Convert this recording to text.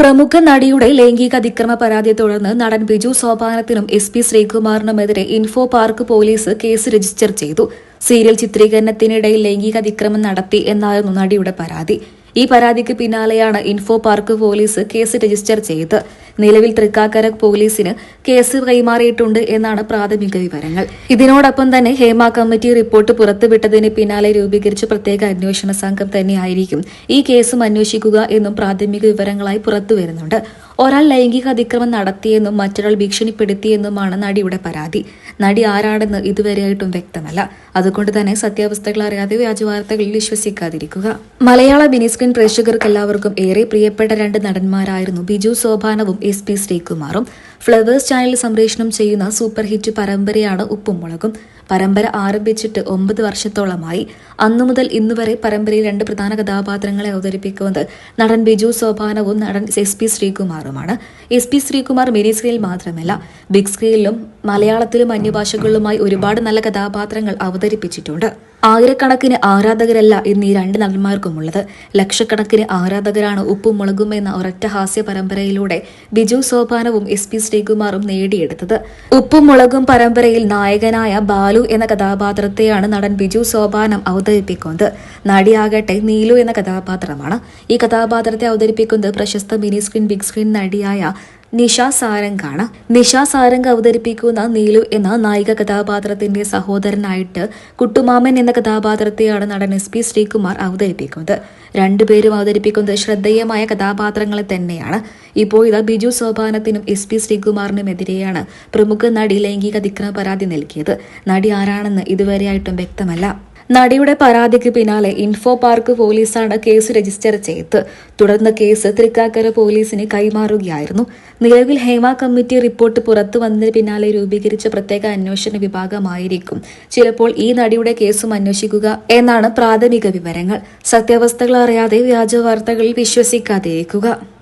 പ്രമുഖ നടിയുടെ ലൈംഗിക അതിക്രമ പരാതിയെ തുടർന്ന് നടൻ ബിജു സോപാനത്തിനും S P ശ്രീകുമാറിനുമെതിരെ Info Park police case register ചെയ്തു. സീരിയൽ ചിത്രീകരണത്തിനിടയിൽ ലൈംഗിക അതിക്രമം നടത്തി എന്നായിരുന്നു നടിയുടെ പരാതി. ഈ പരാതിക്ക് പിന്നാലെയാണ് Info Park police case register ചെയ്ത് നിലവിൽ തൃക്കാക്കര പോലീസിന് കേസ് കൈമാറിയിട്ടുണ്ട് എന്നാണ് പ്രാഥമിക വിവരങ്ങൾ. ഇതിനോടൊപ്പം തന്നെ ഹേമ കമ്മിറ്റി റിപ്പോർട്ട് പുറത്തുവിട്ടതിന് പിന്നാലെ രൂപീകരിച്ച പ്രത്യേക അന്വേഷണ സംഘം തന്നെയായിരിക്കും ഈ കേസും അന്വേഷിക്കുക എന്നും പ്രാഥമിക വിവരങ്ങളായി പുറത്തുവരുന്നുണ്ട്. ഒരാൾ ലൈംഗിക അതിക്രമം നടത്തിയെന്നും മറ്റൊരാൾ ഭീഷണിപ്പെടുത്തിയെന്നുമാണ് നടിയുടെ പരാതി. നടി ആരാണെന്ന് ഇതുവരെയായിട്ടും വ്യക്തമല്ല. അതുകൊണ്ട് തന്നെ സത്യാവസ്ഥകൾ അറിയാതെ വ്യാജവാർത്തകളിൽ വിശ്വസിക്കാതിരിക്കുക. മലയാള മിനിസ്ക്രീൻ പ്രേക്ഷകർക്ക് എല്ലാവർക്കും ഏറെ പ്രിയപ്പെട്ട രണ്ട് നടന്മാരായിരുന്നു ബിജു സോപാനവും എസ് പി ശ്രീകുമാറും. ഫ്ലവേഴ്സ് ചാനൽ സംപ്രേഷണം ചെയ്യുന്ന സൂപ്പർ ഹിറ്റ് പരമ്പരയാണ് ഉപ്പും മുളകും പരമ്പര ആരംഭിച്ചിട്ട് ഒമ്പത് വർഷത്തോളമായി. അന്നു മുതൽ ഇന്നുവരെ പരമ്പരയിൽ രണ്ട് പ്രധാന കഥാപാത്രങ്ങളെ അവതരിപ്പിക്കുന്നത് നടൻ ബിജു സോപാനവും നടൻ എസ് പി ശ്രീകുമാറുമാണ്. എസ് പി ശ്രീകുമാർ മിനി സ്ക്രീനിൽ മാത്രമല്ല ബിഗ് സ്ക്രീനിലും മലയാളത്തിലും അന്യഭാഷകളിലുമായി ഒരുപാട് നല്ല കഥാപാത്രങ്ങൾ അവതരിപ്പിച്ചിട്ടുണ്ട്. ആയിരക്കണക്കിന് ആരാധകരല്ല ഇന്ന് ഈ രണ്ട് നടന്മാർക്കുമുള്ളത് ലക്ഷക്കണക്കിന് ആരാധകരാണ് ഉപ്പും മുളകും എന്ന ഒരൊറ്റ ഹാസ്യ പരമ്പരയിലൂടെ ബിജു സോപാനവും എസ് പി ശ്രീകുമാറും നേടിയെടുത്തത്. ഉപ്പും മുളകും പരമ്പരയിൽ നായകനായ ബാലു എന്ന കഥാപാത്രത്തെയാണ് നടൻ ബിജു സോപാനം അവതരിപ്പിക്കുന്നത്. നടിയാകട്ടെ നീലു എന്ന കഥാപാത്രമാണ്. ഈ കഥാപാത്രത്തെ അവതരിപ്പിക്കുന്നത് പ്രശസ്ത മിനി സ്ക്രീൻ ബിഗ് സ്ക്രീൻ നടിയായ നിഷ സാരംഗാണ് നിഷ സാരംഗ് അവതരിപ്പിക്കുന്ന നീലു എന്ന നായിക കഥാപാത്രത്തിന്റെ സഹോദരനായിട്ട് കുട്ടുമാമൻ എന്ന കഥാപാത്രത്തെയാണ് നടൻ എസ് പി ശ്രീകുമാർ അവതരിപ്പിക്കുന്നത്. രണ്ടുപേരും അവതരിപ്പിക്കുന്നത് ശ്രദ്ധേയമായ കഥാപാത്രങ്ങളെ തന്നെയാണ്. ഇപ്പോൾ ഇത് ബിജു സോപാനത്തിനും എസ് പി ശ്രീകുമാറിനുമെതിരെയാണ് പ്രമുഖ നടി ലൈംഗിക അതിക്രമ പരാതി നൽകിയത്. നടി ആരാണെന്ന് ഇതുവരെയായിട്ടും വ്യക്തമല്ല. നടിയുടെ പരാതിക്ക് പിന്നാലെ ഇൻഫോ പാർക്ക് പോലീസാണ് കേസ് രജിസ്റ്റർ ചെയ്ത്. തുടർന്ന് കേസ് തൃക്കാക്കര പോലീസിന് കൈമാറുകയായിരുന്നു. നിലവിൽ ഹേമ കമ്മിറ്റി റിപ്പോർട്ട് പുറത്തു വന്നതിന് പിന്നാലെ രൂപീകരിച്ച പ്രത്യേക അന്വേഷണ വിഭാഗമായിരിക്കും. ചിലപ്പോൾ ഈ നടിയുടെ കേസും അന്വേഷിക്കുക എന്നാണ് പ്രാഥമിക വിവരങ്ങൾ. സത്യാവസ്ഥകൾ അറിയാതെ വ്യാജ വാർത്തകളിൽ വിശ്വസിക്കാതിരിക്കുക.